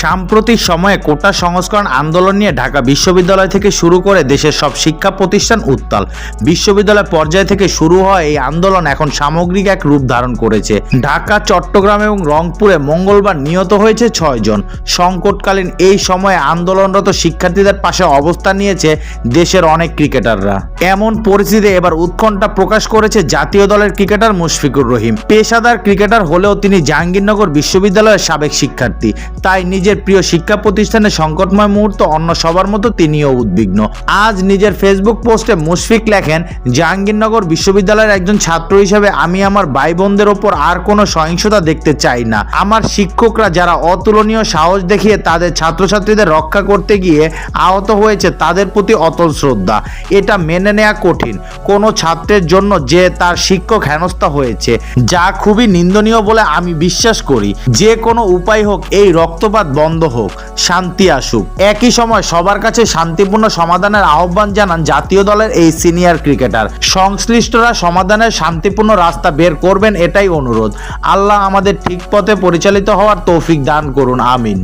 সাম্প্রতিক সময়ে কোটা সংস্করণ আন্দোলন নিয়ে ঢাকা বিশ্ববিদ্যালয় থেকে শুরু করে দেশের সব শিক্ষা প্রতিষ্ঠান উত্তাল। বিশ্ববিদ্যালয় পর্যায় থেকে শুরু হওয়া এই আন্দোলন এখন সামগ্রিক এক রূপ ধারণ করেছে। ঢাকা, চট্টগ্রাম এবং রংপুরে মঙ্গলবার নিহত হয়েছে ছয়জন সংকটকালীন এই সময়ে আন্দোলনরত শিক্ষার্থীদের পাশে অবস্থান নিয়েছে দেশের অনেক ক্রিকেটাররা। এমন পরিস্থিতিতে এবার উৎকণ্ঠা প্রকাশ করেছে জাতীয় দলের ক্রিকেটার মুশফিকুর রহিম। পেশাদার ক্রিকেটার হলেও তিনি জাহাঙ্গীরনগর বিশ্ববিদ্যালয়ের সাবেক শিক্ষার্থী। তাই নিজের প্রিয় শিক্ষা প্রতিষ্ঠানের সংকটময় মুহূর্ত অন্য সবার মতো তিনিও উদ্বিগ্ন। আজ নিজের ফেসবুক পোস্টে মুশফিক লেখেন, জাহাঙ্গীরনগর বিশ্ববিদ্যালয়ের একজন ছাত্র হিসেবে আমি আমার ভাই বোনদের ওপর আর কোনো সহিংসতা দেখতে চাই না। আমার শিক্ষকরা যারা অতুলনীয় সাহস দেখিয়ে তাদের ছাত্রছাত্রীদের রক্ষা করতে গিয়ে আহত হয়েছে, তাদের প্রতি অতল শ্রদ্ধা। এটা মেনে নেওয়া কঠিন। কোনো ছাত্রের জন্য যে তার শিক্ষক হেনস্থা হয়েছে, যা খুবই নিন্দনীয় বলে আমি বিশ্বাস করি। যে কোনো উপায় হোক, এই রক্তপাত বন্ধ হোক, শান্তি আসুক। একই সময় সবার কাছে শান্তিপূর্ণ সমাধানের আহ্বান জানান জাতীয় দলের এই সিনিয়র ক্রিকেটার। সংশ্লিষ্টরা সমাধানের শান্তিপূর্ণ রাস্তা বের করবেন এটাই অনুরোধ। আল্লাহ আমাদের ঠিক পথে পরিচালিত হওয়ার তৌফিক দান করুন, আমিন।